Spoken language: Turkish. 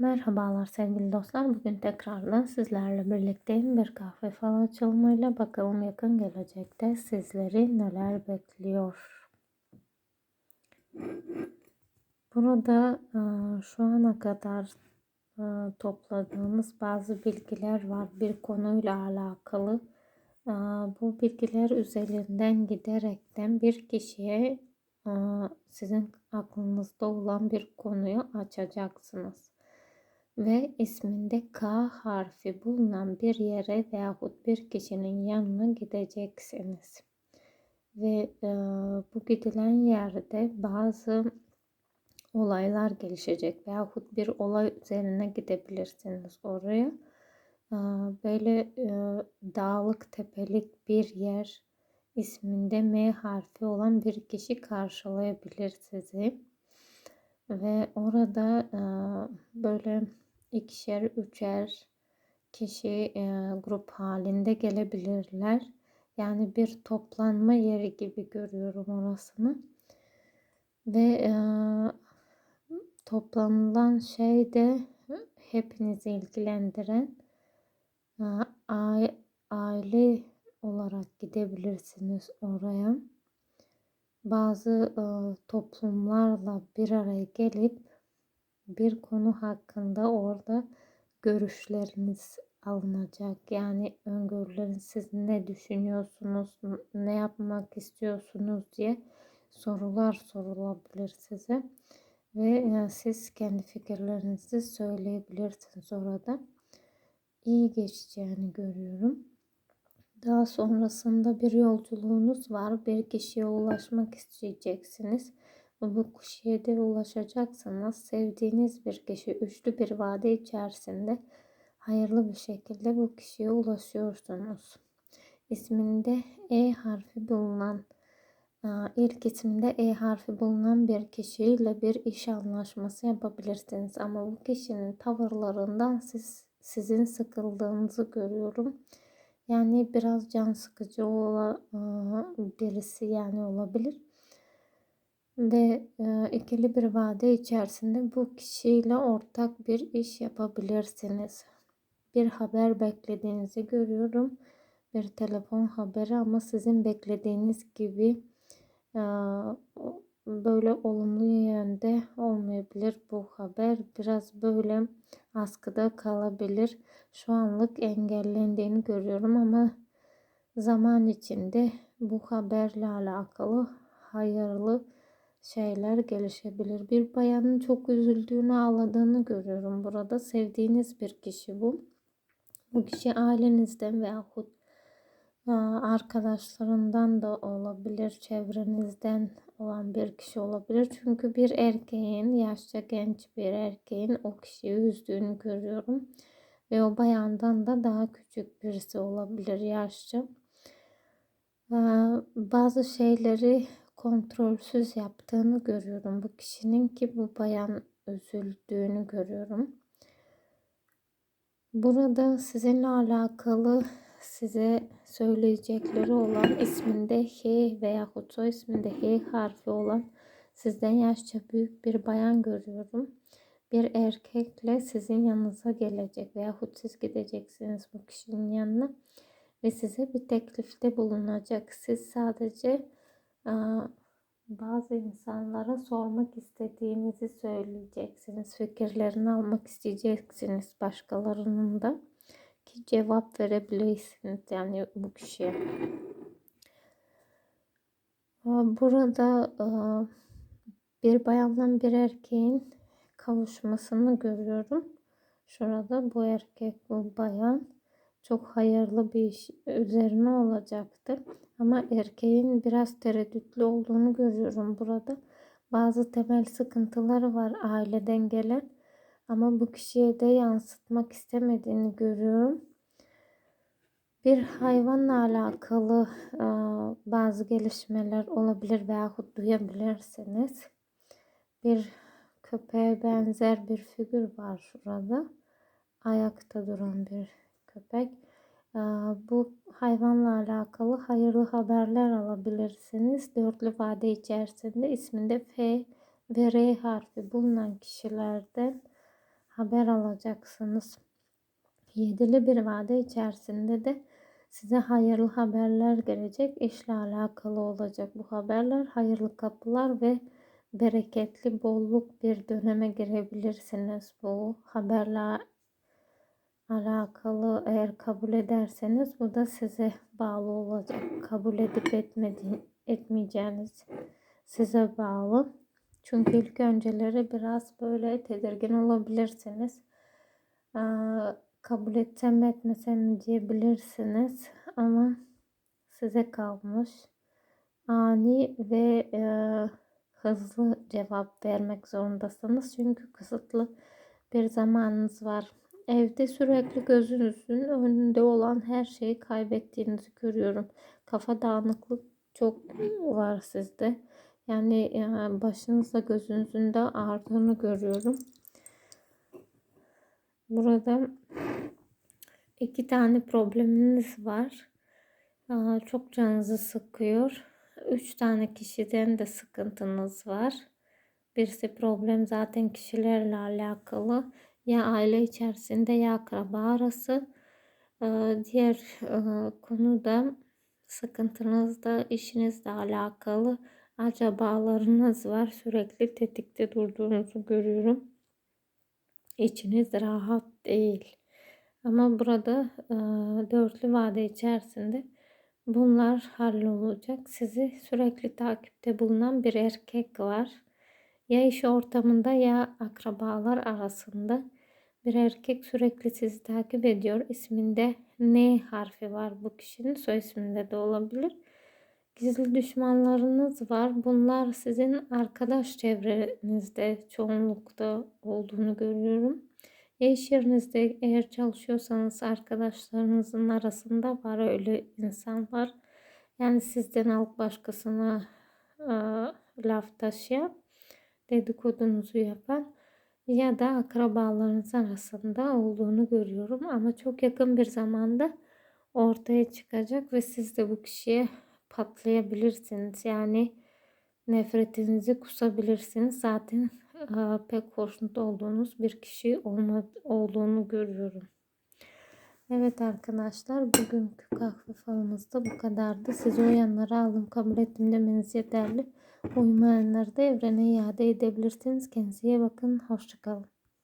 Merhabalar sevgili dostlar. Bugün tekrardan sizlerle birlikteyim. Bir kahve falan açılımıyla bakalım yakın gelecekte sizleri neler bekliyor. Burada e, şu ana kadar e, topladığımız bazı bilgiler var. Bir konuyla alakalı. E, bu bilgiler üzerinden giderekten bir kişiye sizin aklınızda olan bir konuyu açacaksınız ve isminde K harfi bulunan bir yere veyahut bir kişinin yanına gideceksiniz. Ve e, bu gidilen yerde bazı olaylar gelişecek veyahut bir olay üzerine gidebilirsiniz oraya. E, böyle e, dağlık tepelik bir yer isminde M harfi olan bir kişi karşılayabilir sizi. Ve orada e, böyle ikişer, üçer kişi e, grup halinde gelebilirler. Yani bir toplanma yeri gibi görüyorum orasını. Ve e, toplanılan şey de hepinizi ilgilendiren e, aile olarak gidebilirsiniz oraya. Bazı e, toplumlarla bir araya gelip bir konu hakkında orada görüşleriniz alınacak. Yani öngörüleriniz siz ne düşünüyorsunuz, ne yapmak istiyorsunuz diye sorular sorulabilir size. Ve e, siz kendi fikirlerinizi söyleyebilirsiniz orada. İyi geçeceğini görüyorum. Daha sonrasında bir yolculuğunuz var. Bir kişiye ulaşmak isteyeceksiniz. Bu kişiye de ulaşacaksanız sevdiğiniz bir kişi üçlü bir vade içerisinde hayırlı bir şekilde bu kişiye ulaşıyorsunuz. İsminde E harfi bulunan ilk isminde E harfi bulunan bir kişiyle bir iş anlaşması yapabilirsiniz. Ama bu kişinin tavırlarından siz sizin sıkıldığınızı görüyorum. Yani biraz can sıkıcı olan birisi yani olabilir ve e, ikili bir vade içerisinde bu kişiyle ortak bir iş yapabilirsiniz. Bir haber beklediğinizi görüyorum. Bir telefon haberi ama sizin beklediğiniz gibi e, böyle olumlu yönde olmayabilir bu haber. Biraz böyle askıda kalabilir. Şu anlık engellendiğini görüyorum ama zaman içinde bu haberle alakalı hayırlı şeyler gelişebilir. Bir bayanın çok üzüldüğünü, ağladığını görüyorum burada. Sevdiğiniz bir kişi bu. Bu kişi ailenizden veyahut arkadaşlarından da olabilir, çevrenizden olan bir kişi olabilir. Çünkü bir erkeğin, yaşça genç bir erkeğin o kişiyi üzdüğünü görüyorum. Ve o bayandan da daha küçük birisi olabilir yaşça. Bazı şeyleri kontrolsüz yaptığını görüyorum. Bu kişinin ki bu bayan üzüldüğünü görüyorum. Burada sizinle alakalı size söyleyecekleri olan isminde H veya soy isminde H harfi olan sizden yaşça büyük bir bayan görüyorum. Bir erkekle sizin yanınıza gelecek veya siz gideceksiniz bu kişinin yanına ve size bir teklifte bulunacak. Siz sadece bazı insanlara sormak istediğinizi söyleyeceksiniz. Fikirlerini almak isteyeceksiniz başkalarının da ki cevap verebilirsiniz yani bu kişiye. Burada bir bayandan bir erkeğin kavuşmasını görüyorum. Şurada bu erkek bu bayan çok hayırlı bir iş üzerine olacaktır. Ama erkeğin biraz tereddütlü olduğunu görüyorum burada. Bazı temel sıkıntıları var aileden gelen. Ama bu kişiye de yansıtmak istemediğini görüyorum. Bir hayvanla alakalı bazı gelişmeler olabilir veyahut duyabilirsiniz. Bir köpeğe benzer bir figür var şurada. Ayakta duran bir köpek. Bu hayvanla alakalı hayırlı haberler alabilirsiniz. Dörtlü vade içerisinde isminde F ve R harfi bulunan kişilerden haber alacaksınız. Yedili bir vade içerisinde de size hayırlı haberler gelecek. İşle alakalı olacak bu haberler. Hayırlı kapılar ve bereketli bolluk bir döneme girebilirsiniz. Bu haberle alakalı eğer kabul ederseniz bu da size bağlı olacak. Kabul edip etmedi, etmeyeceğiniz size bağlı. Çünkü ilk önceleri biraz böyle tedirgin olabilirsiniz. Ee, kabul etsem etmesem diyebilirsiniz ama size kalmış. Ani ve e, hızlı cevap vermek zorundasınız. Çünkü kısıtlı bir zamanınız var. Evde sürekli gözünüzün önünde olan her şeyi kaybettiğinizi görüyorum. Kafa dağınıklık çok var sizde. Yani e, başınızla gözünüzün de ağrıdığını görüyorum. Burada iki tane probleminiz var. Çok canınızı sıkıyor. Üç tane kişiden de sıkıntınız var. Birisi problem zaten kişilerle alakalı. Ya aile içerisinde ya akraba arası. Diğer konu da sıkıntınız da işinizle alakalı acabalarınız var. Sürekli tetikte durduğunuzu görüyorum. İçiniz rahat değil. Ama burada dörtlü vade içerisinde bunlar hallolacak. Sizi sürekli takipte bulunan bir erkek var. Ya iş ortamında ya akrabalar arasında bir erkek sürekli sizi takip ediyor. İsminde N harfi var bu kişinin. Soy isminde de olabilir. Gizli düşmanlarınız var. Bunlar sizin arkadaş çevrenizde çoğunlukta olduğunu görüyorum. İş yerinizde eğer çalışıyorsanız arkadaşlarınızın arasında var öyle insanlar. Yani sizden alıp başkasına e, laf taşıyan, dedikodunuzu yapan ya da akrabalarınız arasında olduğunu görüyorum. Ama çok yakın bir zamanda ortaya çıkacak ve siz de bu kişiye patlayabilirsiniz. Yani nefretinizi kusabilirsiniz. Zaten e, pek hoşnut olduğunuz bir kişi olma, olduğunu görüyorum. Evet arkadaşlar bugünkü kahve falımızda bu kadardı. Sizi uyanları aldım kabul ettim demeniz yeterli. Uymayanları da evrene iade edebilirsiniz. Kendinize bakın. Hoşçakalın.